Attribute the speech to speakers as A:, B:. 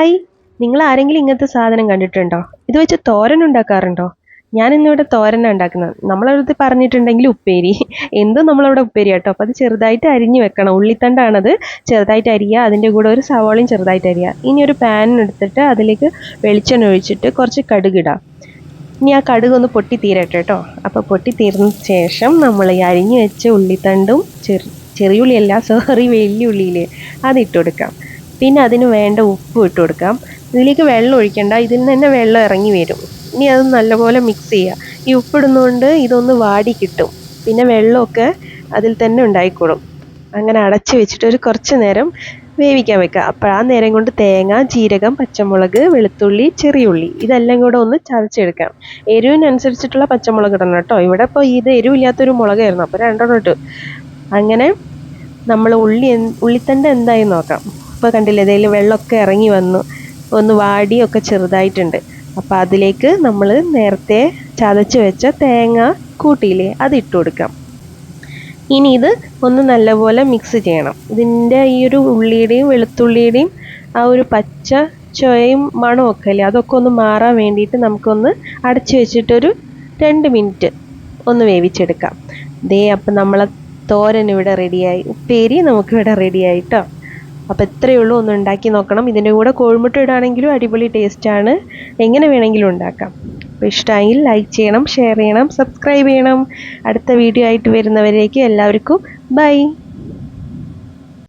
A: Hi നിങ്ങൾ ആരെങ്കിലും ഇങ്ങനത്തെ സാധനം കണ്ടിട്ടുണ്ടോ? ഇത് വെച്ച് തോരൻ ഉണ്ടാക്കാറുണ്ടോ? ഞാൻ ഇന്നിവിടെ തോരനാണ് ഉണ്ടാക്കുന്നത്. നമ്മളടുത്ത് പറഞ്ഞിട്ടുണ്ടെങ്കിൽ ഉപ്പേരി. എന്തും നമ്മളവിടെ ഉപ്പേരി കേട്ടോ അപ്പോൾ അത് ചെറുതായിട്ട് അരിഞ്ഞ് വെക്കണം. ഉള്ളിത്തണ്ടാണത് ചെറുതായിട്ട് അരിയുക അതിന്റെ കൂടെ ഒരു സവാളയും ചെറുതായിട്ട് അരിയുക. ഇനി ഒരു പാൻ എടുത്തിട്ട് അതിലേക്ക് വെളിച്ചെണ്ണ ഒഴിച്ചിട്ട് കുറച്ച് കടുകിടാം ഇനി ആ കടുക് ഒന്ന് പൊട്ടി തീരട്ടെ കേട്ടോ അപ്പോൾ പൊട്ടി തീർന്ന ശേഷം നമ്മൾ ഈ അരിഞ്ഞ് വെച്ച ഉള്ളിത്തണ്ടും ചെറു ചെറിയുള്ളിയല്ല സോറി വലിയ ഉള്ളിയിൽ അത് ഇട്ട് കൊടുക്കാം. പിന്നെ അതിന് വേണ്ട ഉപ്പ് ഇട്ട് കൊടുക്കാം. ഇതിലേക്ക് വെള്ളം ഒഴിക്കണ്ട ഇതിൽ നിന്ന് തന്നെ വെള്ളം ഇറങ്ങി വരും. ഇനി അത് നല്ലപോലെ മിക്സ് ചെയ്യുക. ഈ ഉപ്പിടുന്നതുകൊണ്ട് ഇതൊന്ന് വാടി കിട്ടും. പിന്നെ വെള്ളമൊക്കെ അതിൽ തന്നെ ഉണ്ടായിക്കോളും അങ്ങനെ അടച്ച് വെച്ചിട്ട് ഒരു കുറച്ച് നേരം വേവിക്കാൻ വെക്കുക. അപ്പോൾ ആ നേരം കൊണ്ട് തേങ്ങ ജീരകം പച്ചമുളക് വെളുത്തുള്ളി ചെറിയുള്ളി ഇതെല്ലാം കൂടെ ഒന്ന് ചതച്ചെടുക്കാം എരിവിനനുസരിച്ചിട്ടുള്ള പച്ചമുളക് ഇടണം കേട്ടോ. ഇവിടെ ഇപ്പോൾ ഇത് എരിവില്ലാത്തൊരു മുളകായിരുന്നു. അപ്പോൾ രണ്ടെണ്ണം ഇട്ടു. അങ്ങനെ നമ്മൾ ഉള്ളി ഉള്ളിത്തണ്ട് എന്തായി നോക്കാം. ഇപ്പോൾ കണ്ടില്ലേ ഇതിൽ വെള്ളമൊക്കെ ഇറങ്ങി വന്നു. ഒന്ന് വാടിയൊക്കെ ചെറുതായിട്ടുണ്ട്. അപ്പോൾ അതിലേക്ക് നമ്മൾ നേരത്തെ ചതച്ച് വെച്ച തേങ്ങ കൂട്ടിയില്ലേ അത് ഇട്ട് കൊടുക്കാം. ഇനി ഇത് ഒന്ന് നല്ലപോലെ മിക്സ് ചെയ്യണം. ഇതിന്റെ ഈ ഒരു ഉള്ളിയുടെയും വെളുത്തുള്ളിയുടെയും ആ ഒരു പച്ച ചുവയും മണമൊക്കെ അല്ലേ അതൊക്കെ ഒന്ന് മാറാൻ വേണ്ടിയിട്ട് നമുക്കൊന്ന് അടച്ചു വെച്ചിട്ടൊരു രണ്ട് മിനിറ്റ് ഒന്ന് വേവിച്ചെടുക്കാം. ദേ അപ്പം നമ്മളെ തോരൻ ഇവിടെ റെഡിയായി ഉപ്പേരി നമുക്കിവിടെ റെഡിയായി കേട്ടോ അപ്പോൾ ഇത്രയേ ഉള്ളൂ. ഒന്ന് ഉണ്ടാക്കി നോക്കണം. ഇതിന്റെ കൂടെ കോഴിമുട്ട ഇടുകയാണെങ്കിലും അടിപൊളി ടേസ്റ്റാണ് എങ്ങനെ വേണമെങ്കിലും ഉണ്ടാക്കാം. അപ്പോൾ ഇഷ്ടമായെങ്കിൽ ലൈക്ക് ചെയ്യണം ഷെയർ ചെയ്യണം സബ്സ്ക്രൈബ് ചെയ്യണം. അടുത്ത വീഡിയോ ആയിട്ട് വരുന്നവരേക്ക് എല്ലാവർക്കും ബൈ